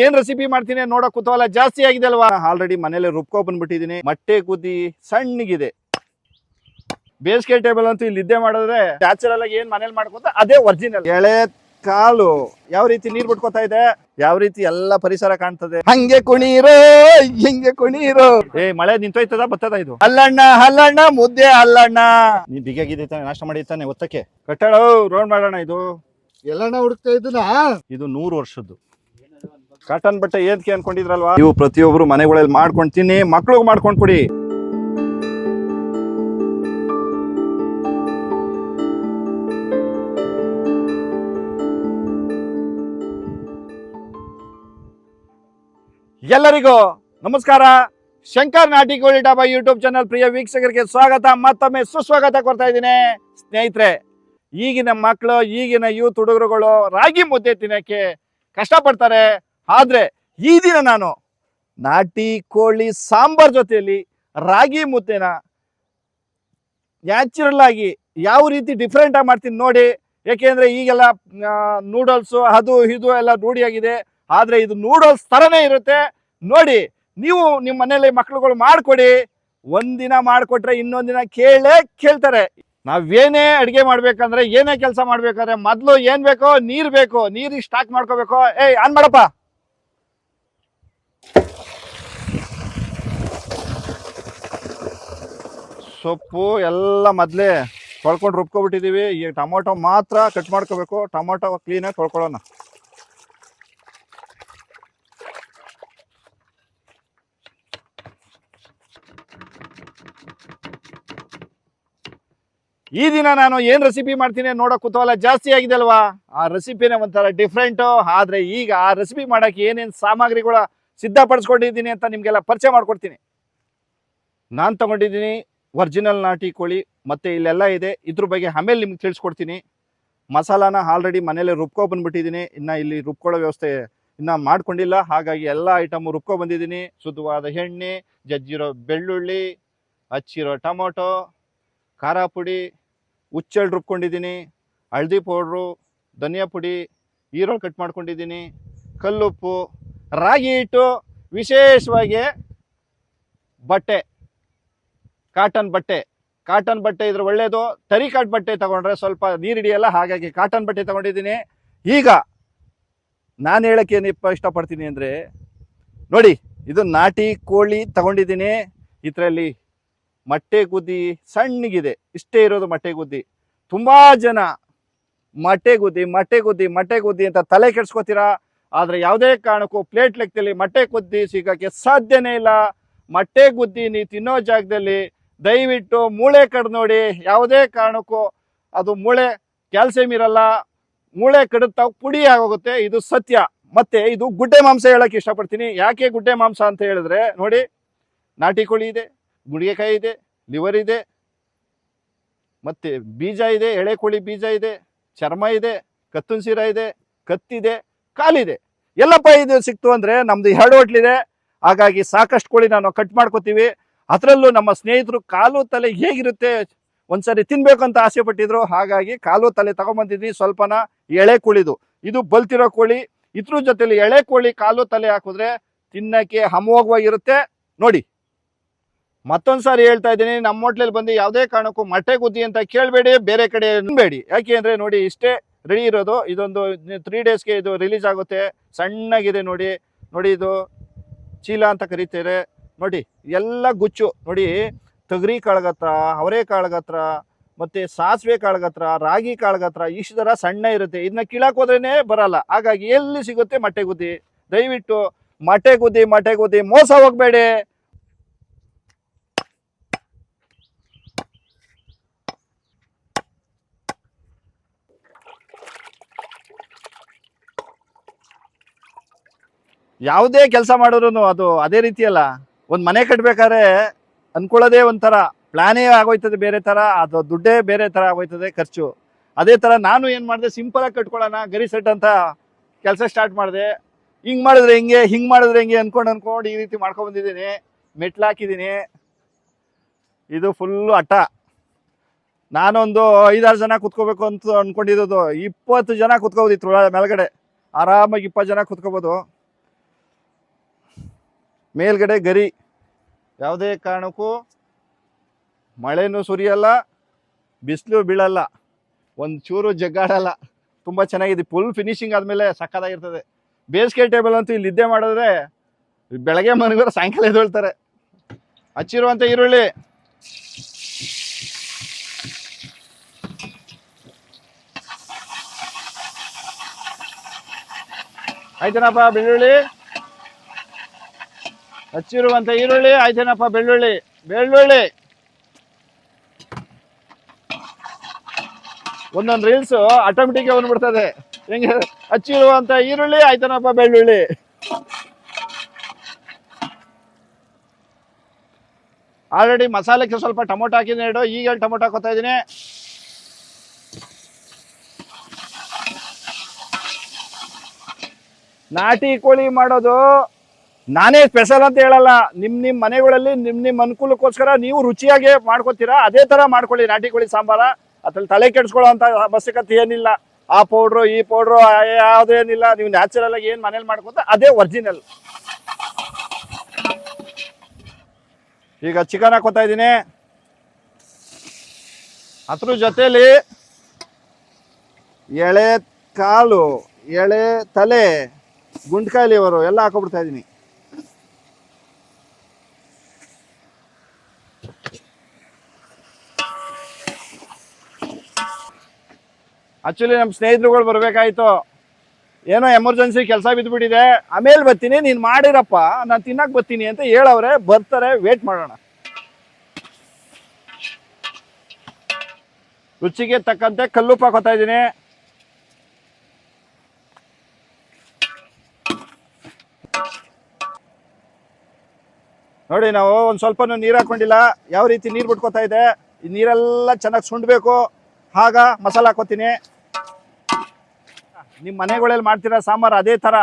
ಏನ್ ರೆಸಿಪಿ ಮಾಡ್ತೀನಿ ನೋಡೋ ಕುತೂಹಲ ಜಾಸ್ತಿ ಆಗಿದೆ ಅಲ್ವಾ ಆಲ್ರೆಡಿ ಮನೇಲಿ ರುಬ್ಕೋ ಬಂದ್ಬಿಟ್ಟಿದೀನಿ ಮೊಟ್ಟೆ ಕುದಿ ಸಣ್ಣಗಿದೆ. ಬೇಸಿಗೆ ಟೇಬಲ್ ಅಂತೂ ಇಲ್ಲಿ ಇದ್ದೇ ಮಾಡಿದ್ರೆ ನ್ಯಾಚುರಲ್ ಆಗಿ ಏನ್ ಮನೇಲಿ ಮಾಡ್ಕೊತ ಅದೇ ಒರಿಜಿನಲ್ ಎಳೆ ಕಾಲು ಯಾವ ರೀತಿ ನೀರ್ ಬಿಟ್ಕೋತಾ ಇದೆ ಯಾವ ರೀತಿ ಎಲ್ಲ ಪರಿಸರ ಕಾಣ್ತದೆ. ಹಂಗೆ ಕುಣೀರೋ ಹಿಂಗೆ ಕುಣೀರೋ. ಏ ಮಳೆ ನಿಂತೋಯ್ತದ ಬತ್ತದ ಇದು? ಅಲ್ಲಣ್ಣ ಹಲ್ಲಣ್ಣ ಮುದ್ದೆ ಅಲ್ಲಣ್ಣ ನೀ ಬಿಗಿಯಾಗಿದೆ ತಾನೆ ನಾಷ್ಟ ಮಾಡಿ ತಾನೆ ಒತ್ತಕ್ಕೆ. ಕಟ್ಟಡ ರೋಡ್ ಮಾಡೋಣ ಇದು. ಎಲ್ಲಣ್ಣ ಹುಡುಕ್ತಾ ಇದ್ದನಾ? ಇದು ನೂರು ವರ್ಷದ್ದು. ಕಾಟನ್ ಬಟ್ಟೆ ಏನ್ಕೆ ಅನ್ಕೊಂಡಿದ್ರಲ್ವಾ? ನೀವು ಪ್ರತಿಯೊಬ್ರು ಮನೆಗಳಲ್ಲಿ ಮಾಡ್ಕೊಂಡು ತಿನ್ನಿ ಮಕ್ಳಿಗೆ ಮಾಡ್ಕೊಂಡು ಕೊಡಿ. ಎಲ್ಲರಿಗೂ ನಮಸ್ಕಾರ. ಶಂಕರ್ ನಾಟಿ ಕೋಳಿ ಡಾಬಾ ಯೂಟ್ಯೂಬ್ ಚಾನಲ್ ಪ್ರಿಯ ವೀಕ್ಷಕರಿಗೆ ಸ್ವಾಗತ. ಮತ್ತೊಮ್ಮೆ ಸುಸ್ವಾಗತ ಕೊಡ್ತಾ ಇದ್ದೀನಿ. ಸ್ನೇಹಿತರೆ ಈಗಿನ ಮಕ್ಕಳು ಈಗಿನ ಯೂತ್ ಹುಡುಗರುಗಳು ರಾಗಿ ಮುದ್ದೆ ತಿನ್ನಕ್ಕೆ ಕಷ್ಟಪಡ್ತಾರೆ. ಆದ್ರೆ ಈ ದಿನ ನಾನು ನಾಟಿ ಕೋಳಿ ಸಾಂಬಾರ್ ಜೊತೆಯಲ್ಲಿ ರಾಗಿ ಮುದ್ದೆನ ನ್ಯಾಚುರಲ್ ಆಗಿ ಯಾವ ರೀತಿ ಡಿಫ್ರೆಂಟಾಗಿ ಮಾಡ್ತೀನಿ ನೋಡಿ. ಯಾಕೆಂದ್ರೆ ಈಗೆಲ್ಲ ನೂಡಲ್ಸ್ ಅದು ಇದು ಎಲ್ಲ ರೂಢಿಯಾಗಿದೆ. ಆದರೆ ಇದು ನೂಡಲ್ಸ್ ತರನೇ ಇರುತ್ತೆ. ನೋಡಿ, ನೀವು ನಿಮ್ಮ ಮನೇಲಿ ಮಕ್ಳುಗಳು ಮಾಡ್ಕೊಡಿ. ಒಂದಿನ ಮಾಡಿಕೊಟ್ರೆ ಇನ್ನೊಂದಿನ ದಿನ ಕೇಳೇ ಕೇಳ್ತಾರೆ. ನಾವೇನೇ ಅಡಿಗೆ ಮಾಡ್ಬೇಕಂದ್ರೆ, ಏನೇ ಕೆಲಸ ಮಾಡ್ಬೇಕಾದ್ರೆ ಮೊದಲು ಏನು ಬೇಕೋ ನೀರು ಬೇಕು ನೀರಿಗೆ ಸ್ಟಾಕ್ ಮಾಡ್ಕೋಬೇಕು. ಏಯ್, ಆನ್ ಮಾಡಪ್ಪ. ಸೊಪ್ಪು ಎಲ್ಲ ಮೊದಲೇ ತೊಳ್ಕೊಂಡು ರುಬ್ಕೊಬಿಟ್ಟಿದೀವಿ. ಈಗ ಟೊಮೊಟೊ ಮಾತ್ರ ಕಟ್ ಮಾಡ್ಕೋಬೇಕು. ಟೊಮೊಟೊ ಕ್ಲೀನಾಗಿ ತೊಳ್ಕೊಳ್ಳೋಣ. ಈ ದಿನ ನಾನು ಏನ್ ರೆಸಿಪಿ ಮಾಡ್ತೀನಿ ನೋಡೋ ಕುತೂಹಲ ಜಾಸ್ತಿ ಆಗಿದೆ ಅಲ್ವಾ ಆ ರೆಸಿಪಿನೇ ಒಂಥರ ಡಿಫ್ರೆಂಟು ಆದ್ರೆ ಈಗ ಆ ರೆಸಿಪಿ ಮಾಡಕ್ಕೆ ಏನೇನು ಸಾಮಗ್ರಿಗಳ ಸಿದ್ಧಪಡಿಸ್ಕೊಂಡಿದ್ದೀನಿ ಅಂತ ನಿಮಗೆಲ್ಲ ಪರಿಚಯ ಮಾಡ್ಕೊಡ್ತೀನಿ. ನಾನು ತಗೊಂಡಿದ್ದೀನಿ ಒರಿಜಿನಲ್ ನಾಟಿ ಕೋಳಿ, ಮತ್ತೆ ಇಲ್ಲೆಲ್ಲ ಇದೆ. ಇದ್ರ ಬಗ್ಗೆ ಆಮೇಲೆ ನಿಮ್ಗೆ ತಿಳಿಸ್ಕೊಡ್ತೀನಿ. ಮಸಾಲಾನ ಆಲ್ರೆಡಿ ಮನೇಲಿ ರುಬ್ಕೊ ಬಂದ್ಬಿಟ್ಟಿದ್ದೀನಿ ಇನ್ನು ಇಲ್ಲಿ ರುಬ್ಕೊಳ್ಳೋ ವ್ಯವಸ್ಥೆ ಇನ್ನು ಮಾಡ್ಕೊಂಡಿಲ್ಲ. ಹಾಗಾಗಿ ಎಲ್ಲ ಐಟಮ್ ರುಬ್ಕೊ ಬಂದಿದ್ದೀನಿ ಶುದ್ಧವಾದ ಎಣ್ಣೆ, ಜಜ್ಜಿರೋ ಬೆಳ್ಳುಳ್ಳಿ, ಹಚ್ಚಿರೋ ಟೊಮೊಟೊ, ಖಾರ ಪುಡಿ ಹುಚ್ಚಳ್ ರುಬ್ಕೊಂಡಿದ್ದೀನಿ ಹಳದಿ ಪೌಡ್ರು, ಧನಿಯಾ ಪುಡಿ ಈರುಳ್ಳಿ ಕಟ್ ಮಾಡ್ಕೊಂಡಿದ್ದೀನಿ ಕಲ್ಲುಪ್ಪು, ರಾಗಿ ಹಿಟ್ಟು, ವಿಶೇಷವಾಗಿ ಬಟ್ಟೆ. ಕಾಟನ್ ಬಟ್ಟೆ. ಕಾಟನ್ ಬಟ್ಟೆ ಇದ್ರೆ ಒಳ್ಳೇದು. ತರಿಕಾಟ್ ಬಟ್ಟೆ ತಗೊಂಡ್ರೆ ಸ್ವಲ್ಪ ನೀರು ಹಿಡಿಯಲ್ಲ, ಹಾಗಾಗಿ ಕಾಟನ್ ಬಟ್ಟೆ ತಗೊಂಡಿದ್ದೀನಿ. ಈಗ ನಾನು ಹೇಳಕ್ಕೆ ಏನಪ್ಪ ಇಷ್ಟಪಡ್ತೀನಿ ಅಂದರೆ, ನೋಡಿ, ಇದು ನಾಟಿ ಕೋಳಿ ತಗೊಂಡಿದ್ದೀನಿ. ಇದರಲ್ಲಿ ಮೊಟ್ಟೆ ಗುದ್ದಿ ಸಣ್ಣಗಿದೆ. ಇಷ್ಟೇ ಇರೋದು ಮೊಟ್ಟೆ ಗುದ್ದಿ. ತುಂಬ ಜನ ಮೊಟ್ಟೆ ಗುದ್ದಿ ಮೊಟ್ಟೆ ಗುದ್ದಿ ಮೊಟ್ಟೆ ಗುದ್ದಿ ಅಂತ ತಲೆ ಕೆಡ್ಸ್ಕೊತೀರಾ? ಆದರೆ ಯಾವುದೇ ಕಾರಣಕ್ಕೂ ಪ್ಲೇಟ್ ಲೆಕ್ಕದಲ್ಲಿ ಮೊಟ್ಟೆ ಗುದ್ದಿ ಸಿಗೋಕ್ಕೆ ಸಾಧ್ಯನೇ ಇಲ್ಲ. ಮೊಟ್ಟೆ ಗುದ್ದಿ ನೀ ತಿನ್ನೋ ಜಾಗದಲ್ಲಿ ದಯವಿಟ್ಟು ಮೂಳೆ ಕಡ್ ನೋಡಿ, ಯಾವುದೇ ಕಾರಣಕ್ಕೂ ಅದು ಮೂಳೆ ಕ್ಯಾಲ್ಸಿಯಂ ಇರಲ್ಲ, ಮೂಳೆ ಕಡಿದ ಪುಡಿ ಆಗೋಗುತ್ತೆ, ಇದು ಸತ್ಯ. ಮತ್ತೆ ಇದು ಗುಡ್ಡೆ ಮಾಂಸ ಹೇಳಕ್ ಇಷ್ಟಪಡ್ತೀನಿ. ಯಾಕೆ ಗುಡ್ಡೆ ಮಾಂಸ ಅಂತ ಹೇಳಿದ್ರೆ, ನೋಡಿ, ನಾಟಿ ಕೋಳಿ ಇದೆ, ಗುಡಿಗೆಕಾಯಿ ಇದೆ, ಲಿವರ್ ಇದೆ, ಮತ್ತೆ ಬೀಜ ಇದೆ, ಎಳೆ ಕೋಳಿ ಬೀಜ ಇದೆ, ಚರ್ಮ ಇದೆ, ಕತ್ತುನ್ ಸೀರ ಇದೆ ಕತ್ತಿದೆ ಕಾಲಿದೆ ಎಲ್ಲಪ್ಪ ಇದು ಸಿಕ್ತು ಅಂದ್ರೆ ನಮ್ದು ಎರಡು ಹೋಟ್ಲಿದೆ ಹಾಗಾಗಿ ಸಾಕಷ್ಟು ಕೋಳಿ ನಾನು ಕಟ್ ಮಾಡ್ಕೋತೀವಿ. ಅದರಲ್ಲೂ ನಮ್ಮ ಸ್ನೇಹಿತರು ಕಾಲು ತಲೆ ಹೇಗಿರುತ್ತೆ ಒಂದ್ಸರಿ ತಿನ್ಬೇಕು ಅಂತ ಆಸೆ ಪಟ್ಟಿದ್ರು. ಹಾಗಾಗಿ ಕಾಲು ತಲೆ ತಗೊಂಬಂದಿದ್ದೀನಿ ಸ್ವಲ್ಪನ ಎಳೆ ಕೋಳಿದು. ಇದು ಬಲ್ತಿರೋ ಕೋಳಿ. ಇದ್ರ ಜೊತೆಲಿ ಎಳೆ ಕೋಳಿ ಕಾಲು ತಲೆ ಹಾಕಿದ್ರೆ ತಿನ್ನಕ್ಕೆ ಹಮೋಗವಾಗಿರುತ್ತೆ ನೋಡಿ ಮತ್ತೊಂದ್ ಸಾರಿ ಹೇಳ್ತಾ ಇದ್ದೀನಿ. ನಮ್ಮ ಹೋಟ್ಲಲ್ಲಿ ಬಂದು ಯಾವುದೇ ಕಾರಣಕ್ಕೂ ಮೊಟ್ಟೆ ಗುದ್ದಿ ಅಂತ ಕೇಳಬೇಡಿ. ಬೇರೆ ಕಡೆ ಬೇಡಿ ಯಾಕೆ ಅಂದರೆ ನೋಡಿ, ಇಷ್ಟೇ ರೆಡಿ ಇರೋದು. ಇದೊಂದು ತ್ರೀ ಡೇಸ್ಗೆ ಇದು ರಿಲೀಸ್ ಆಗುತ್ತೆ. ಸಣ್ಣಗಿದೆ ನೋಡಿ. ನೋಡಿ ಇದು ಚೀಲ ಅಂತ ಕರೀತಾರೆ. ನೋಡಿ, ಎಲ್ಲ ಗುಚ್ಚು. ನೋಡಿ, ತೊಗರಿ ಕಾಳಗತ್ರ, ಅವರೆ ಕಾಳಗತ್ರ, ಮತ್ತೆ ಸಾಸಿವೆ ಕಾಳಗತ್ರ, ರಾಗಿ ಕಾಳಗತ್ರ, ಇಷ್ಟು ಥರ ಸಣ್ಣ ಇರುತ್ತೆ. ಇದನ್ನ ಕೀಳಕ್ ಹೋದ್ರೇನೆ ಬರಲ್ಲ. ಹಾಗಾಗಿ ಎಲ್ಲಿ ಸಿಗುತ್ತೆ ಮಟ್ಟೆ ಗುದ್ದಿ? ದಯವಿಟ್ಟು ಮಟ್ಟೆ ಗುದ್ದಿ ಮೋಸ ಹೋಗ್ಬೇಡಿ. ಯಾವುದೇ ಕೆಲಸ ಮಾಡಿದ್ರು ಅದು ಅದೇ ರೀತಿಯಲ್ಲ? ಒಂದು ಮನೆ ಕಟ್ಟಬೇಕಾದ್ರೆ ಅನ್ಕೊಳ್ಳೋದೇ ಒಂಥರ ಪ್ಲಾನೇ ಆಗೋಯ್ತದೆ ಬೇರೆ ಥರ ಅದು ದುಡ್ಡೇ ಬೇರೆ ಥರ ಆಗೋಯ್ತದೆ ಖರ್ಚು. ಅದೇ ಥರ ನಾನು ಏನು ಮಾಡಿದೆ ಸಿಂಪಲ್ ಆಗಿ ಕಟ್ಕೊಳ್ಳೋಣ, ಗರಿ ಸೆಟ್ ಅಂತ ಕೆಲಸ ಸ್ಟಾರ್ಟ್ ಮಾಡಿದೆ. ಹಿಂಗ್ ಮಾಡಿದ್ರೆ ಹಿಂಗೆ, ಹಿಂಗ್ ಮಾಡಿದ್ರೆ ಹಿಂಗೆ ಅಂದ್ಕೊಂಡು ಅಂದ್ಕೊಂಡು ಈ ರೀತಿ ಮಾಡ್ಕೊಂಡ್ ಬಂದಿದ್ದೀನಿ. ಮೆಟ್ಲು ಹಾಕಿದ್ದೀನಿ. ಇದು ಫುಲ್ಲು ಅಟ್ಟ. ನಾನೊಂದು ಐದಾರು ಜನ ಕುತ್ಕೋಬೇಕು ಅಂತ ಅನ್ಕೊಂಡಿದ್ದು ಇಪ್ಪತ್ತು ಜನ ಕುತ್ಕೋಬೋದು ಇತ್ತು ಮೇಲ್ಗಡೆ. ಆರಾಮಾಗಿ ಇಪ್ಪತ್ತು ಜನ ಕುತ್ಕೋಬೋದು. ಮೇಲ್ಗಡೆ ಗರಿ. ಯಾವುದೇ ಕಾರಣಕ್ಕೂ ಮಳೆನೂ ಸುರಿಯಲ್ಲ, ಬಿಸಿಲು ಬೀಳಲ್ಲ, ಒಂದು ಚೂರು ಜಗ್ಗಾಡಲ್ಲ. ತುಂಬ ಚೆನ್ನಾಗಿದೆ. ಫುಲ್ ಫಿನಿಶಿಂಗ್ ಆದಮೇಲೆ ಸಕ್ಕದಾಗಿರ್ತದೆ ಬೇಸಿಗೆ ಟೇಬಲ್ ಅಂತೂ ಇಲ್ಲಿ ಇದ್ದೇ ಮಾಡಿದ್ರೆ ಬೆಳಗ್ಗೆ ಮನೆಗೋರು ಸಾಯಂಕಾಲ ಎದ್ದೇಳ್ತಾರೆ. ಹಚ್ಚಿರುವಂಥ ಈರುಳ್ಳಿ. ಆಯ್ತೇನಪ್ಪ, ಬೆಳ್ಳುಳ್ಳಿ? ಹಚ್ಚಿರುವಂತ ಈರುಳ್ಳಿ ಆಯ್ತೇನಪ್ಪ ಬೆಳ್ಳುಳ್ಳಿ ಬೆಳ್ಳುಳ್ಳಿ. ಒಂದೊಂದು ರೀಲ್ಸ್ ಆಟೋಮೆಟಿಕ್ ಬಂದ್ಬಿಡ್ತದೆ. ಹೆಂಗೆ? ಹಚ್ಚಿರುವಂತ ಈರುಳ್ಳಿ ಆಯ್ತೇನಪ್ಪ ಬೆಳ್ಳುಳ್ಳಿ. ಆಲ್ರೆಡಿ ಮಸಾಲೆಗೆ ಸ್ವಲ್ಪ ಟೊಮೊಟೊ ಹಾಕಿದ್ದೀನಿ ಎರಡು. ಈಗ ಟೊಮೊಟೊ ಹಾಕೋತಾ ಇದ್ದೀನಿ. ನಾಟಿ ಕೋಳಿ ಮಾಡೋದು ನಾನೇ ಸ್ಪೆಷಲ್ ಅಂತ ಹೇಳಲ್ಲ. ನಿಮ್ಮ ನಿಮ್ಮ ಮನೆಗಳಲ್ಲಿ ನಿಮ್ಮ ನಿಮ್ಮ ಅನುಕೂಲಕ್ಕೋಸ್ಕರ ನೀವು ರುಚಿಯಾಗಿ ಮಾಡ್ಕೋತೀರಾ? ಅದೇ ತರ ಮಾಡ್ಕೊಳ್ಳಿ ನಾಟಿ ಕೋಳಿ ಸಾಂಬಾರ. ಅದ್ರಲ್ಲಿ ತಲೆ ಕೆಡಿಸ್ಕೊಳ್ಳೋ ಅಂತ ಅವಶ್ಯಕತೆ ಏನಿಲ್ಲ. ಆ ಪೌಡ್ರು ಈ ಪೌಡ್ರು ಯಾವುದೇನಿಲ್ಲ ನೀವು ನ್ಯಾಚುರಲ್ ಆಗಿ ಏನ್ ಮನೇಲಿ ಮಾಡ್ಕೊತ ಅದೇ ಒರಿಜಿನಲ್ ಈಗ ಚಿಕನ್ ಹಾಕೋತಾ ಇದ್ದೀನಿ. ಅದ್ರ ಜೊತೆಯಲ್ಲಿ ಎಳೆ ಕಾಲು, ಎಳೆ ತಲೆ, ಗುಂಡ್ಕಾಯಿ ಲಿವರು ಎಲ್ಲ ಹಾಕೊಬಿಡ್ತಾ ಇದ್ದೀನಿ. ಆಕ್ಚುಲಿ ನಮ್ಮ ಸ್ನೇಹಿತರುಗಳು ಬರಬೇಕಾಯ್ತು. ಏನೋ ಎಮರ್ಜೆನ್ಸಿ ಕೆಲಸ ಬಿದ್ದುಬಿಟ್ಟಿದೆ ಆಮೇಲೆ ಬರ್ತೀನಿ, ನೀನು ಮಾಡಿರಪ್ಪ, ನಾನು ತಿನ್ನಕ್ಕೆ ಬರ್ತೀನಿ ಅಂತ ಹೇಳವ್ರೆ, ಬರ್ತಾರೆ ವೇಟ್ ಮಾಡೋಣ. ರುಚಿಗೆ ತಕ್ಕಂತೆ ಕಲ್ಲುಪ್ಪ ಹಾಕೋತಾ ಇದ್ದೀನಿ. ನೋಡಿ ನಾವು ಒಂದು ಸ್ವಲ್ಪ ನೀರು ಹಾಕೊಂಡಿಲ್ಲ. ಯಾವ ರೀತಿ ನೀರು ಬಿಟ್ಕೋತಾ ಇದೆ? ಈ ನೀರೆಲ್ಲ ಚೆನ್ನಾಗಿ ಸುಂಡಬೇಕು. ಆಗ ಮಸಾಲ ಹಾಕೋತೀನಿ. ನಿಮ್ಮ ಮನೆಗಳಲ್ಲಿ ಮಾಡ್ತಿರೋ ಸಾಂಬಾರು ಅದೇ ಥರ.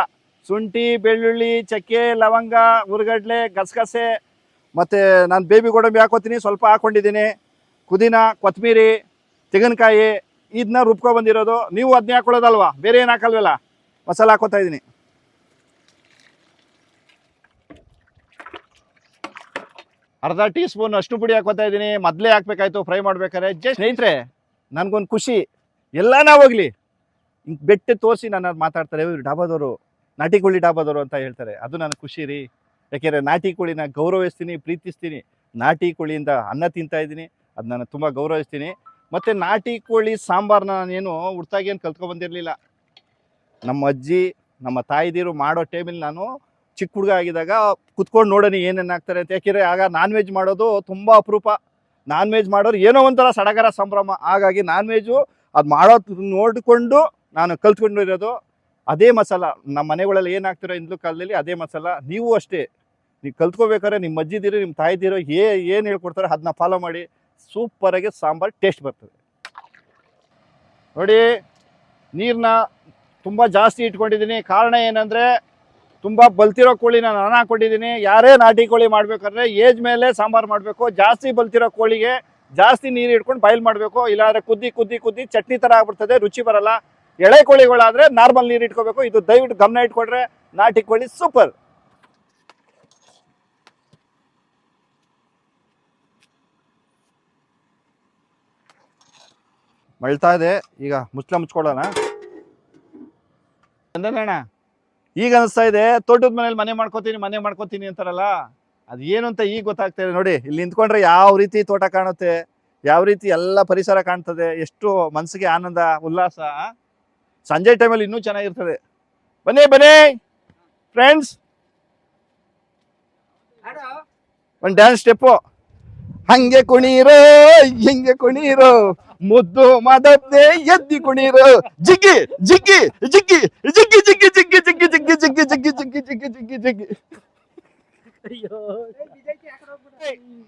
ಶುಂಠಿ, ಬೆಳ್ಳುಳ್ಳಿ, ಚಕ್ಕೆ, ಲವಂಗ, ಉರ್ಗಡ್ಲೆ, ಗಸಗಸೆ, ಮತ್ತು ನಾನು ಬೇಬಿ ಗೋಡಂಬಿ ಹಾಕೋತೀನಿ, ಸ್ವಲ್ಪ ಹಾಕ್ಕೊಂಡಿದ್ದೀನಿ ಪುದೀನ ಕೊತ್ತಂಬರಿ ತೆಂಗಿನಕಾಯಿ ಇದನ್ನ ರುಬ್ಕೊ ಬಂದಿರೋದು. ನೀವು ಅದನ್ನೇ ಹಾಕೊಳ್ಳೋದಲ್ವಾ? ಬೇರೆ ಏನು ಹಾಕಲ್ವಲ್ಲ? ಮಸಾಲ ಹಾಕೋತಾ ಇದ್ದೀನಿ ಅರ್ಧ ಟೀ ಸ್ಪೂನ್ ಅಷ್ಟು ಪುಡಿ ಹಾಕೋತಾ ಇದ್ದೀನಿ ಮೊದಲೇ ಹಾಕ್ಬೇಕಾಯ್ತು, ಫ್ರೈ ಮಾಡ್ಬೇಕಾದ್ರೆ. ಜಸ್ಟ್ ಸ್ನೇಹಿತರೆ, ನನಗೊಂದು ಖುಷಿ. ಎಲ್ಲಾನ ಹೋಗ್ಲಿ. ಹಿಂಗ್ ಬೆಟ್ಟ ತೋರಿಸಿ ನನ್ನ ಮಾತಾಡ್ತಾರೆ ಇವ್ರು ಡಾಬಾದವರು, ನಾಟಿ ಕೋಳಿ ಡಾಬಾದವರು ಅಂತ ಹೇಳ್ತಾರೆ. ಅದು ನನಗೆ ಖುಷಿ ರೀ. ಯಾಕೆಂದರೆ ನಾಟಿ ಕೋಳಿನ ಗೌರವಿಸ್ತೀನಿ, ಪ್ರೀತಿಸ್ತೀನಿ. ನಾಟಿ ಕೋಳಿಯಿಂದ ಅನ್ನ ತಿಂತಾ ಇದ್ದೀನಿ. ಅದು ನಾನು ತುಂಬ ಗೌರವಿಸ್ತೀನಿ. ಮತ್ತು ನಾಟಿ ಕೋಳಿ ಸಾಂಬಾರನ್ನ ನಾನೇನು ಹುಡ್ತಾಗಿ ಏನು ಕಲ್ತ್ಕೊಬಂದಿರಲಿಲ್ಲ. ನಮ್ಮ ಅಜ್ಜಿ, ನಮ್ಮ ತಾಯಿದಿರು ಮಾಡೋ ಟೈಮಲ್ಲಿ ನಾನು ಚಿಕ್ಕ ಹುಡುಗ ಆಗಿದ್ದಾಗ ಕುತ್ಕೊಂಡು ನೋಡೋಣ ಏನೇನು ಹಾಕ್ತಾರೆ ಅಂತ. ಯಾಕೆಂದರೆ ಆಗ ನಾನ್ ವೆಜ್ ಮಾಡೋದು ತುಂಬ ಅಪರೂಪ. ನಾನ್ ವೆಜ್ ಮಾಡೋರು ಏನೋ ಒಂಥರ ಸಡಗರ ಸಂಭ್ರಮ. ಹಾಗಾಗಿ ನಾನ್ ವೆಜ್ಜು ಅದು ಮಾಡೋದು ನೋಡಿಕೊಂಡು ನಾನು ಕಲ್ತ್ಕೊಂಡಿರೋದು ಅದೇ ಮಸಾಲ. ನಮ್ಮ ಮನೆಗಳಲ್ಲಿ ಏನು ಹಾಕ್ತಿರೋ ಕಾಲದಲ್ಲಿ ಅದೇ ಮಸಾಲ. ನೀವು ಅಷ್ಟೇ. ನೀವು ಕಲ್ತ್ಕೋಬೇಕಾದ್ರೆ ನಿಮ್ಮ ಅಜ್ಜಿದಿರೋ ನಿಮ್ಮ ತಾಯಿದಿರೋ ಏ ಏನು ಹೇಳ್ಕೊಡ್ತಾರೆ ಅದನ್ನ ಫಾಲೋ ಮಾಡಿ. ಸೂಪರಾಗಿ ಸಾಂಬಾರು ಟೇಸ್ಟ್ ಬರ್ತದೆ. ನೋಡಿ ನೀರನ್ನ ತುಂಬ ಜಾಸ್ತಿ ಇಟ್ಕೊಂಡಿದ್ದೀನಿ. ಕಾರಣ ಏನಂದರೆ, ತುಂಬ ಬಲ್ತಿರೋ ಕೋಳಿ ನಾನು ಹಾಕೊಂಡಿದ್ದೀನಿ. ಯಾರೇ ನಾಟಿ ಕೋಳಿ ಮಾಡ್ಬೇಕಾದ್ರೆ ಏಜ್ ಮೇಲೆ ಸಾಂಬಾರು ಮಾಡಬೇಕು. ಜಾಸ್ತಿ ಬಲ್ತಿರೋ ಕೋಳಿಗೆ ಜಾಸ್ತಿ ನೀರು ಇಟ್ಕೊಂಡು ಬಾಯ್ಲ್ ಮಾಡಬೇಕು. ಇಲ್ಲಾಂದ್ರೆ ಕುದ್ದಿ ಕುದ್ದಿ ಕುದ್ದಿ ಚಟ್ನಿ ಥರ ಆಗ್ಬಿಡ್ತದೆ, ರುಚಿ ಬರಲ್ಲ. ಎಳೆ ಕೋಳಿಗಳಾದ್ರೆ ನಾರ್ಮಲ್ ನೀರು ಇಟ್ಕೋಬೇಕು. ಇದು ದಯವಿಟ್ಟು ಗಮನ ಇಟ್ಕೊಂಡ್ರೆ ನಾಟಿ ಕೋಳಿ ಸೂಪರ್. ಮಳ್ತಾ ಇದೆ. ಈಗ ಮುಚ್ಚಳ ಮುಚ್ಕೊಳ್ಳೋಣ. ಈಗ ಅನಿಸ್ತಾ ಇದೆ. ತೋಟದ ಮನೇಲಿ ಮನೆ ಮಾಡ್ಕೋತೀನಿ ಮನೆ ಮಾಡ್ಕೋತೀನಿ ಅಂತಾರಲ್ಲ ಅದು ಏನು ಅಂತ ಈಗ ಗೊತ್ತಾಗ್ತಾ ಇದೆ. ನೋಡಿ ಇಲ್ಲಿ ನಿಂತ್ಕೊಂಡ್ರೆ ಯಾವ ರೀತಿ ತೋಟ ಕಾಣುತ್ತೆ ಯಾವ ರೀತಿ ಎಲ್ಲ ಪರಿಸರ ಕಾಣ್ತದೆ ಎಷ್ಟು ಮನಸ್ಸಿಗೆ ಆನಂದ ಉಲ್ಲಾಸ? ಸಂಜೆ ಟೈಮಲ್ಲಿ ಇನ್ನೂ ಚೆನ್ನಾಗಿರ್ತದೆ ಬನ್ನಿ ಬನ್ನಿ ಫ್ರೆಂಡ್ಸ್ ಒಂದು ಡ್ಯಾನ್ಸ್ ಸ್ಟೆಪ್ಪು ಹಂಗೆ ಕುಣೀರೋ ಹಿಂಗೆ ಕುಣೀರೋ ಮುದ್ದು ಮದದ್ದೆ ಎದ್ದಿ ಕುಣೀರೋ ಜಿಗ್ಗಿ ಜಿಗ್ಗಿ ಜಿಗ್ಗಿ ಜಿಗ್ಗಿ ಜಿಗ್ಗಿ ಜಿಗ್ಗಿ ಜಿಗ್ಗಿ ಜಿಗ್ಗಿ ಜಿಗ್ಗಿ ಜಿಗ್ಗಿ ಜಿಗ್ಗಿ ಜಿಗ್ಗಿ ಜಿಗ್ಗಿ ಜಿಗ್ಗಿ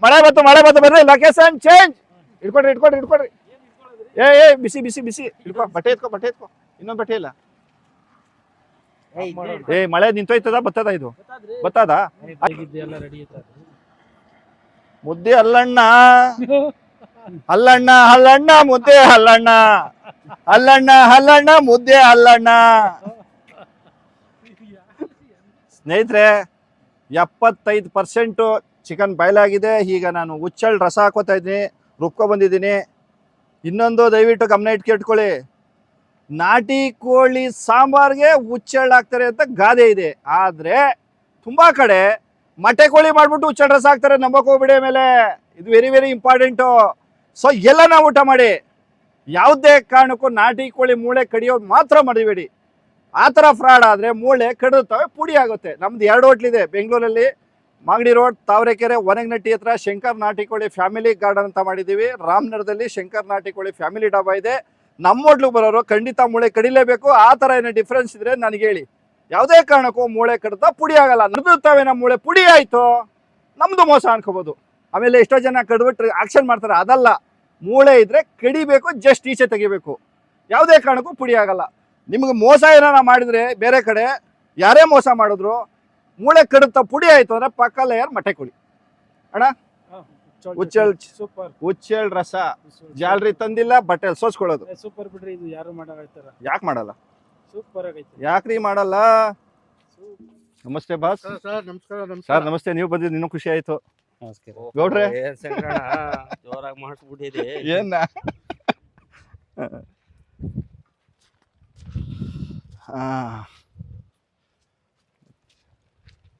ಮಳೆ ಬಂತು ಮಳೆ ಬಂತು ಬರ್ರಿ ಲೊಕೇಶನ್ ಚೇಂಜ್ ಇಟ್ಕೊಡ್ರಿ ಇಟ್ಕೊಡ್ರಿ ಇಟ್ಕೊಡ್ರಿ ಏ ಏ ಬಿಸಿ ಬಿಸಿ ಬಿಸಿ ಇಟ್ಕೊ ಬಟ್ಟೆ ಎತ್ಕೊ ಬಟ್ಟೆ ಎತ್ಕೊ ಇನ್ನೊಂದು ಬಟ್ಟೆ ಇಲ್ಲ? ಏ ಮಳೆ ನಿಂತೋಯ್ತದ? ಬತ್ತದ ಇದು? ಬತ್ತದ? ಮುದ್ದೆ ಅಲ್ಲಣ್ಣ. ಅಲ್ಲಣ್ಣ ಹಲ್ಲಣ್ಣ ಮುದ್ದೆ ಅಲ್ಲಣ್ಣ. ಅಲ್ಲಣ್ಣ ಅಲ್ಲಣ್ಣ ಮುದ್ದೆ ಅಲ್ಲಣ್ಣ. ಸ್ನೇಹಿತರೆ ಎಪ್ಪತ್ತೈದು ಪರ್ಸೆಂಟು ಚಿಕನ್ ಬಾಯ್ಲಾಗಿದೆ. ಈಗ ನಾನು ಹುಚ್ಚಳ್ ರಸ ಹಾಕೋತಾ ಇದ್ದೀನಿ. ರುಬ್ಕೊ ಬಂದಿದ್ದೀನಿ. ಇನ್ನೊಂದು ದಯವಿಟ್ಟು ಗಮನ ಇಟ್ಕಿಟ್ಕೊಳ್ಳಿ ನಾಟಿ ಕೋಳಿ ಸಾಂಬಾರ್ಗೆ ಹುಚ್ಚಳ್ಳು ಅಂತ ಗಾದೆ ಇದೆ. ಆದರೆ ತುಂಬ ಕಡೆ ಮಟೆ ಕೋಳಿ ಮಾಡಿಬಿಟ್ಟು ಹುಚ್ಚಳ್ ರಸ ಹಾಕ್ತಾರೆ, ನಂಬಕ್ ಹೋಗ್ಬಿಡಿ ಮೇಲೆ ಇದು ವೆರಿ ವೆರಿ ಇಂಪಾರ್ಟೆಂಟು ಸೊ ಎಲ್ಲ ನಾವು ಊಟ ಮಾಡಿ. ಯಾವುದೇ ಕಾರಣಕ್ಕೂ ನಾಟಿ ಕೋಳಿ ಮೂಳೆ ಕಡಿಯೋದು ಮಾತ್ರ ಮರಿಬೇಡಿ. ಆ ಥರ ಫ್ರಾಡ್ ಆದರೆ ಮೂಳೆ ಕಡಿದುತ್ತವೆ ಪುಡಿ ಆಗುತ್ತೆ. ನಮ್ದು ಎರಡು ಹೋಟ್ಲಿದೆ ಬೆಂಗಳೂರಲ್ಲಿ. ಮಾಗಡಿ ರೋಡ್, ತಾವರೆಕೆರೆ, ಒನಗನಟ್ಟಿ ಹತ್ರ ಶಂಕರ್ ನಾಟಿಕೋಳಿ ಫ್ಯಾಮಿಲಿ ಗಾರ್ಡನ್ ಅಂತ ಮಾಡಿದ್ದೀವಿ. ರಾಮನಗರದಲ್ಲಿ ಶಂಕರ್ ನಾಟಿಕೋಳಿ ಫ್ಯಾಮಿಲಿ ಡಾಬಾ ಇದೆ. ನಮ್ಮ ಹೋಟ್ಲಿಗೆ ಬರೋರು ಖಂಡಿತ ಮೂಳೆ ಕಡಿಲೇಬೇಕು. ಆ ಥರ ಏನೋ ಡಿಫ್ರೆನ್ಸ್ ಇದ್ರೆ ನನಗೆ ಹೇಳಿ. ಯಾವುದೇ ಕಾರಣಕ್ಕೂ ಮೂಳೆ ಕಡಿತ ಪುಡಿ ಆಗಲ್ಲ. ನಡೆದಿರ್ತಾವೆ ನಮ್ಮ ಮೂಳೆ ಪುಡಿ ಆಯಿತು? ನಮ್ಮದು ಮೋಸ ಅನ್ಕೋಬೋದು. ಆಮೇಲೆ ಎಷ್ಟೋ ಜನ ಕಡ್ಬಿಟ್ರೆ ಆಕ್ಷನ್ ಮಾಡ್ತಾರೆ. ಅದಲ್ಲ. ಮೂಳೆ ಇದ್ರೆ ಕಡಿಬೇಕು ಜಸ್ಟ್ ಈಚೆ ತೆಗಿಬೇಕು. ಯಾವುದೇ ಕಾರಣಕ್ಕೂ ಪುಡಿ ಆಗಲ್ಲ. ನಿಮಗೆ ಮೋಸ ಏನಾರ ಮಾಡಿದ್ರೆ ಬೇರೆ ಕಡೆ ಯಾರೇ ಮೋಸ ಮಾಡಿದ್ರು, ಮೂಳೆ ಕಡುತ್ತ ಪುಡಿ ಆಯ್ತು ಅಂದ್ರೆ ಪಕ್ಕ ಲೇಯರ್ ಮೊಟ್ಟೆ ಕೊಡಿ ಹುಚ್ಚಳ್ ಸೂಪರ್. ಹುಚ್ಚೆಳ್ ರಸ. ಜಾಲ್ರಿ ತಂದಿಲ್ಲ ಬಟ್ಟೆ ಸೋಸ್ಕೊಳ್ಳೋದು. ಸೂಪರ್ ಬಿಡ್ರಿ ಇದು ಯಾರು ಮಾಡಾಕತ್ತಾರ ಯಾಕೆ ಮಾಡಲ್ಲ? ಸೂಪರ್ ಆಗೈತೆ. ಯಾಕ್ರಿ ಮಾಡಲ್ಲ? ನಮಸ್ತೆ ಬಾಸ್. ಸರ್ ನಮಸ್ಕಾರ ಸರ್ ನಮಸ್ತೆ ನೀವು ಬಂದಿದ್ದು ಇನ್ನೂ ಖುಷಿ ಆಯ್ತು. ನಮಸ್ಕಾರ. ಗೌಡ್ರೆ? ಜೋರಾಗಿ ಮಾಡಿಸ್ಬಿಟ್ಟಿದೆ. ಏನ?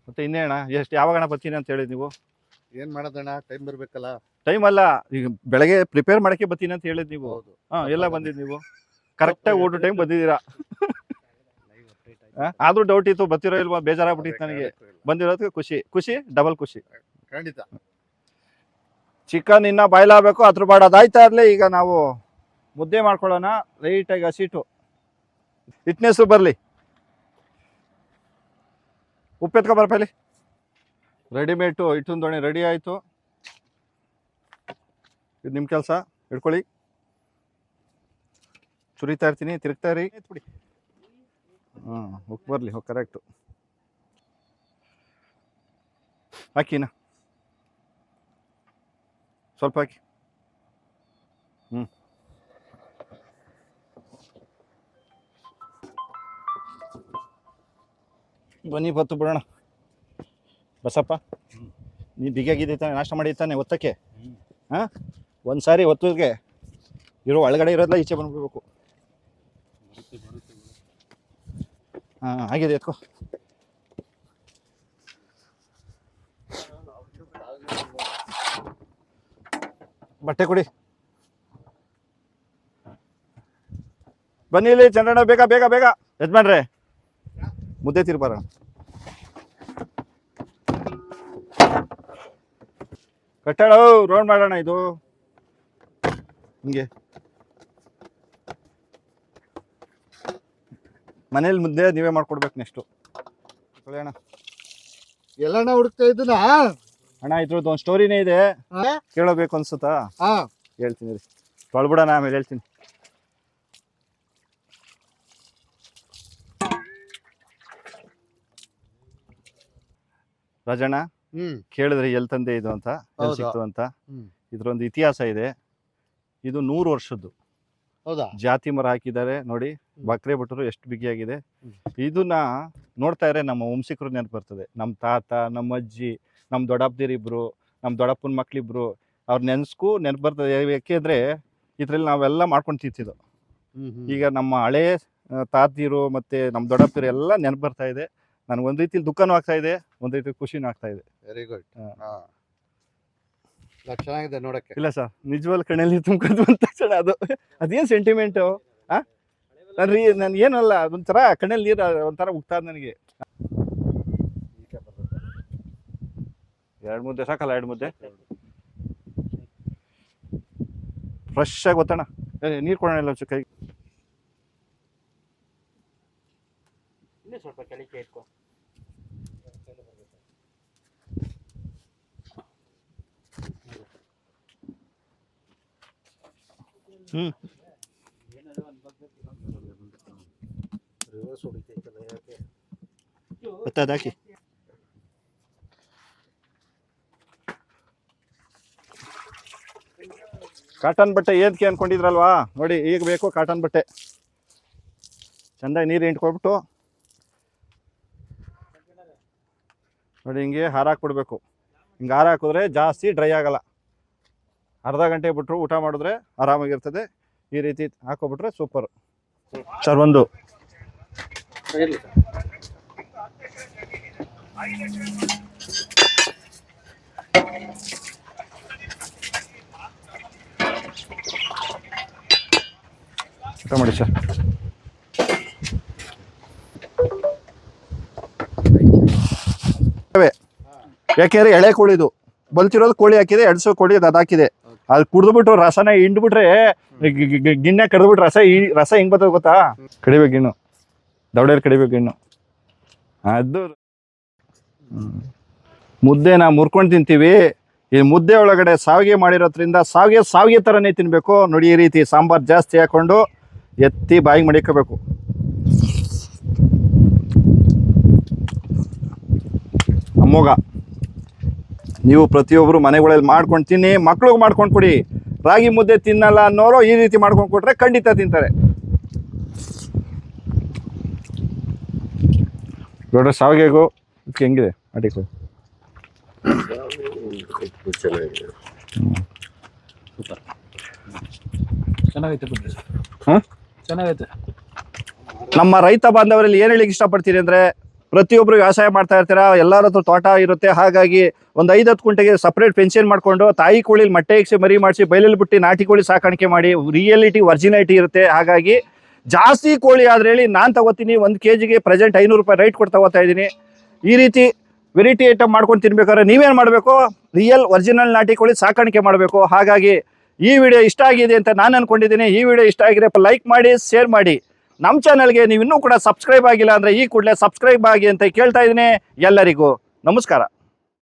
ಮತ್ತೆ ಇನ್ನೇಣ ಎಷ್ಟು ಯಾವಾಗಣ ಬರ್ತೀನಿ ಅಂತ ಹೇಳಿದ್ ನೀವು? ಏನ್ ಮಾಡೋದಣ್ಣ? ಟೈಮ್ ಬರ್ಬೇಕಲ್ಲ ಟೈಮ್ ಅಲ್ಲ. ಈಗ ಬೆಳಗ್ಗೆ ಪ್ರಿಪೇರ್ ಮಾಡಕ್ಕೆ ಬತ್ತೀನಿ ಅಂತ ಹೇಳಿದ್ ನೀವು. ಹೌದು. ಹಾ ಎಲ್ಲ ಬಂದಿದ್ ನೀವು. ಕರೆಕ್ಟಾಗಿ ಓಟು ಟೈಮ್ ಬಂದಿದ್ದೀರಾ? ಆ? ಆದ್ರೂ ಡೌಟ್ ಇತ್ತು ಬರ್ತಿರೋ ಇಲ್ವಾ? ಬೇಜಾರಾಗ್ಬಿಟ್ಟಿತ್ತು ನನಗೆ. ಬಂದಿರೋದಕ್ಕೆ ಖುಷಿ. ಖುಷಿ ಡಬಲ್ ಖುಷಿ. ಖಂಡಿತ. ಚಿಕನ್ ಇನ್ನ ಬಾಯ್ಲಾಗಬೇಕು ಆಗ್ಬೇಕು ಅದ್ರ ಬಾಡ ಅದಾಯ್ತಾ ಇರ್ಲಿ ಈಗ ನಾವು ಮುದ್ದೆ ಮಾಡ್ಕೊಳ್ಳೋಣ. ಲೈಟಾಗಿ ಹಸಿಟ್ಟು. ಹಿಟ್ನೆಸ್ಸು ಬರಲಿ. ಉಪ್ಪೆತ್ಕೊ ಬರ್ಪಲ್ಲಿ ರೆಡಿಮೇಟು ಹಿಟ್ಟಿನ ದೋಣಿ ರೆಡಿ ಆಯಿತು. ಇದು ನಿಮ್ಮ ಕೆಲಸ, ಹಿಡ್ಕೊಳ್ಳಿ. ಸುರಿತಾ ಇರ್ತೀನಿ, ತಿರುಗ್ತಾ ಇರಿ. ಬಿಡಿ ಹಾಂ, ಹೋಗಿ ಬರಲಿ, ಹೋಗಿ ಕರೆಕ್ಟು ಹಾಕಿನ ಸ್ವಲ್ಪ ಹಾಕಿ. ಹ್ಞೂ ಬನ್ನಿ, ಬತ್ತು ಬಿಡೋಣ. ಬಸಪ್ಪ ನೀ ಬಿಗಿಯಾಗಿದ್ದೆ ತಾನೆ ನಾಷ್ಟ ಮಾಡಿ ತಾನೆ ಒತ್ತಕ್ಕೆ ಹಾಂ? ಒಂದು ಸಾರಿ ಒತ್ತೋದಕ್ಕೆ ಇರೋ ಒಳಗಡೆ ಇರೋದಲ್ಲ ಈಚೆ ಬಂದ್ಬಿಡ್ಬೇಕು. ಹಾಂ ಆಗಿದೆ ಎತ್ಕೋ. ಬಟ್ಟೆ ಕೊಡಿ. ಬನ್ನಿ ಇಲ್ಲಿ ಚಂದ್ರಣ್ಣ ಬೇಗ ಬೇಗ ಬೇಗ. ಯಜಮಾನ್ರೆ ಮುದ್ದೆ ತಿರ್ಬಾರ. ಕಟ್ಟಡ ರೋಡ್ ಮಾಡೋಣ ಇದು. ಹಿಂಗೆ. ಮನೇಲಿ ಮುಂದೆ ನೀವೇ ಮಾಡ್ಕೊಡ್ಬೇಕು ನೆಕ್ಸ್ಟು ಅಣ್ಣ ಎಲ್ಲಣ್ಣ ಹುಡುಕ್ತಾ ಇದ್ದ ಅಣ್ಣ ಇದ್ರದ್ದು ಒಂದು ಸ್ಟೋರಿನೇ ಇದೆ. ಕೇಳಬೇಕು ಅನ್ಸುತ್ತಾ? ಹಾ. ಹೇಳ್ತೀನಿ ರೀ ತೊಳ್ಬಿಡೋಣ ಆಮೇಲೆ ಹೇಳ್ತೀನಿ. ರಾಜಣ್ಣ ಕೇಳಿದ್ರೆ ಎಲ್ಲಿ ತಂದೆ ಇದು ಅಂತ ಹೌದು. ಸಿಕ್ತು ಅಂತ ಹ್ಮ್. ಇದ್ರೊಂದು ಇತಿಹಾಸ ಇದೆ. ಇದು ನೂರು ವರ್ಷದ್ದು. ಹೌದಾ? ಜಾತಿ ಮರ ಹಾಕಿದ್ದಾರೆ ನೋಡಿ ಬಕ್ರೆ ಭಟ್ರು ಎಷ್ಟು ಬಿಗಿಯಾಗಿದೆ ಹ್ಮ್. ಇದನ್ನ ನೋಡ್ತಾ ಇದ್ರೆ ನಮ್ಮ ವಂಶಿಕರು ನೆನಪು ಬರ್ತದೆ. ನಮ್ಮ ತಾತ ನಮ್ಮ ಅಜ್ಜಿ ನಮ್ಮ ದೊಡ್ಡಪ್ಪದಿರಿಬ್ರು ನಮ್ಮ ದೊಡ್ಡಪ್ಪನ ಮಕ್ಳಿಬ್ರು ಅವ್ರ ನೆನ್ಸ್ಕು ನೆನಪು ಬರ್ತದೆ. ಯಾಕೆಂದ್ರೆ ಇದ್ರಲ್ಲಿ ನಾವೆಲ್ಲ ಮಾಡ್ಕೊಂಡು ತಿಂತಿದ್ದು. ಈಗ ನಮ್ಮ ಹಳೆ ಆ, ತಾತಿರು ಮತ್ತೆ ನಮ್ಮ ದೊಡ್ಡಪ್ಪರು ಎಲ್ಲ ನೆನಪು ಬರ್ತಾ ಇದೆ. ನನಗೆ ಒಂದು ರೀತಿಲಿ ದುಃಖನೂ ಆಗ್ತಾ ಇದೆ ಒಂದು ರೀತಿ ಖುಷಿನೂ ಆಗ್ತಾ ಇದೆ. ವೆರಿ ಗುಡ್ ಚೆನ್ನಾಗಿದೆ ನೋಡಕ್ಕೆ. ಇಲ್ಲ ಸರ್ ನಿಜವಾಗ್ಲೂ ಕಣ್ಣಲ್ಲಿ ತುಂಬ್ಕೊಂಡು ಬಂದ ತಕ್ಷಣ ಅದು ಅದೇನು ಸೆಂಟಿಮೆಂಟು ನಾನು ರೀ ನಾನು ಏನಲ್ಲ ಅದೊಂಥರ ಕಣ್ಣಲ್ಲಿ ನೀರು ಒಂಥರ ಉಗ್ತಾ ನನಗೆ. ಎರಡು ಮುದ್ದೆ ಸಾಕಲ್ಲ ಎರಡು ಮುದ್ದೆ? ಫ್ರೆಶ್ ಆಗಿ ಗೊತ್ತಣ್ಣ ನೀರು ಕೊಡೋಣ ಇಲ್ಲ ಕೈ ಸ್ವಲ್ಪ ಕೆಳಕ್ಕೆ ಇಟ್ಕೋ. ಹ್ಞೂ ರಿವರ್ಸ್ ಹೊಡಿತೈತಲ್ಲ ಯಾಕೆ ಗೊತ್ತಾದ ಹಾಕಿ. ಕಾಟನ್ ಬಟ್ಟೆ ಏನಕ್ಕೆ ಅನ್ಕೊಂಡಿದ್ರಲ್ವಾ? ನೋಡಿ, ಈಗ ಬೇಕು ಕಾಟನ್ ಬಟ್ಟೆ. ಚೆಂದಾಗಿ ನೀರು ಇಂಟ್ಕೊಬಿಟ್ಟು ನೋಡಿ, ಹಿಂಗೆ ಹಾರ ಹಾಕ್ಬಿಡ್ಬೇಕು. ಹಿಂಗೆ ಹಾರ ಹಾಕಿದ್ರೆ ಜಾಸ್ತಿ ಡ್ರೈ ಆಗಲ್ಲ. ಅರ್ಧ ಗಂಟೆ ಬಿಟ್ಟರು ಊಟ ಮಾಡಿದ್ರೆ ಆರಾಮಾಗಿರ್ತದೆ. ಈ ರೀತಿ ಹಾಕೋಬಿಟ್ರೆ ಸೂಪರ್. ಸರ್ ಒಂದು. ಊಟ ಮಾಡಿ ಸರ್ ಯಾಕೆಂದ್ರೆ ಎಳೆ ಕೋಳಿದು. ಬಲ್ತಿರೋದು ಕೋಳಿ ಹಾಕಿದೆ ಎಡ್ಸೋ ಕೋಳಿ ಅದು ಹಾಕಿದೆ. ಅದು ಕುಡ್ದ್ಬಿಟ್ಟು ರಸನ ಹಿಂಡ್ಬಿಟ್ರೆ ಗಿಣ್ಣೆ ಕಡ್ದ್ಬಿಟ್ರೆ ರಸ ಈ ರಸ ಹೆಂಗ್ ಬರ್ತದೆ ಗೊತ್ತಾ? ಕಡಿಬೇಕು ಇನ್ನು. ದವಡೆಯಲ್ಲಿ ಕಡಿಬೇಕು ಇನ್ನು. ಅದು. ಮುದ್ದೆನ ಮುರ್ಕೊಂಡು ತಿಂತೀವಿ. ಈ ಮುದ್ದೆ ಒಳಗಡೆ ಸಾವಿಗೆ ಮಾಡಿರೋದ್ರಿಂದ ಸಾವಿಗೆ ಸಾವಿಗೆ ಥರನೇ ತಿನ್ನಬೇಕು ನೋಡಿ ಈ ರೀತಿ ಸಾಂಬಾರು ಜಾಸ್ತಿ ಹಾಕೊಂಡು ಎತ್ತಿ ಬಾಯಿಗೆ ಮಡಿಕೋಬೇಕು. ಅಮ್ಮೋಗ. ನೀವು ಪ್ರತಿಯೊಬ್ಬರು ಮನೆಗಳಲ್ಲಿ ಮಾಡ್ಕೊಂಡು ತಿನ್ನಿ ಮಕ್ಳಿಗೆ ಮಾಡ್ಕೊಂಡು ಕೊಡಿ. ರಾಗಿ ಮುದ್ದೆ ತಿನ್ನಲ್ಲ ಅನ್ನೋರು ಈ ರೀತಿ ಮಾಡ್ಕೊಂಡು ಕೊಟ್ಟರೆ ಖಂಡಿತ ತಿಂತಾರೆ. ನೋಡ್ರಿ ಸಾವಿಗೆಗೂ ಇದಕ್ಕೆ ಹೆಂಗಿದೆ? ಚೆನ್ನಾಗೈತೆ ನಮ್ಮ ರೈತ ಬಾಂಧವರಲ್ಲಿ ಏನು ಹೇಳಿಕ್ಕೆ ಇಷ್ಟಪಡ್ತೀರಿ ಅಂದರೆ ಪ್ರತಿಯೊಬ್ಬರು ವ್ಯವಸಾಯ ಮಾಡ್ತಾ ಇರ್ತೀರಾ? ಎಲ್ಲರ ಹತ್ರ ತೋಟ ಇರುತ್ತೆ. ಹಾಗಾಗಿ ಒಂದು ಐದು ಹತ್ತು ಕುಂಟೆಗೆ ಸಪ್ರೇಟ್ ಪೆನ್ಷನ್ ಮಾಡಿಕೊಂಡು ತಾಯಿ ಕೋಳಿಲಿ ಮೊಟ್ಟೆ ಇಕ್ಸಿ ಮರಿ ಮಾಡಿಸಿ ಬೈಲಲ್ಲಿ ಬಿಟ್ಟು ನಾಟಿ ಕೋಳಿ ಸಾಕಾಣಿಕೆ ಮಾಡಿ ರಿಯಲಿಟಿ ವರ್ಜಿನೈಟಿ ಇರುತ್ತೆ. ಹಾಗಾಗಿ ಜಾಸ್ತಿ ಕೋಳಿ ಆದ್ರೆ ಹೇಳಿ ನಾನು ತಗೋತೀನಿ. ಒಂದು ಕೆ ಜಿಗೆ ಪ್ರೆಸೆಂಟ್ ಐನೂರು ರೂಪಾಯಿ ರೈಟ್ ಕೊಟ್ಟು ತಗೋತಾ ಇದ್ದೀನಿ. ಈ ರೀತಿ ವೆರೈಟಿ ಐಟಮ್ ಮಾಡ್ಕೊಂಡು ತಿನ್ಬೇಕಾದ್ರೆ ನೀವೇನು ಮಾಡಬೇಕು? ರಿಯಲ್ ಒರಿಜಿನಲ್ ನಾಟಿ ಕೋಳಿ ಸಾಕಾಣಿಕೆ ಮಾಡಬೇಕು. ಹಾಗಾಗಿ ಈ ವಿಡಿಯೋ ಇಷ್ಟ ಆಗಿದೆ ಅಂತ ನಾನು ಅನ್ಕೊಂಡಿದ್ದೀನಿ. ಈ ವಿಡಿಯೋ ಇಷ್ಟ ಆಗಿದ್ರೆ ಲೈಕ್ ಮಾಡಿ ಶೇರ್ ಮಾಡಿ. ನಮ್ಮ ಚಾನಲ್ಗೆ ನೀವು ಇನ್ನೂ ಕೂಡ ಸಬ್ಸ್ಕ್ರೈಬ್ ಆಗಿಲ್ಲ ಅಂದರೆ ಈ ಕೂಡಲೇ ಸಬ್ಸ್ಕ್ರೈಬ್ ಆಗಿ ಅಂತ ಕೇಳ್ತಾ ಇದ್ದೀನಿ ಎಲ್ಲರಿಗೂ. ನಮಸ್ಕಾರ.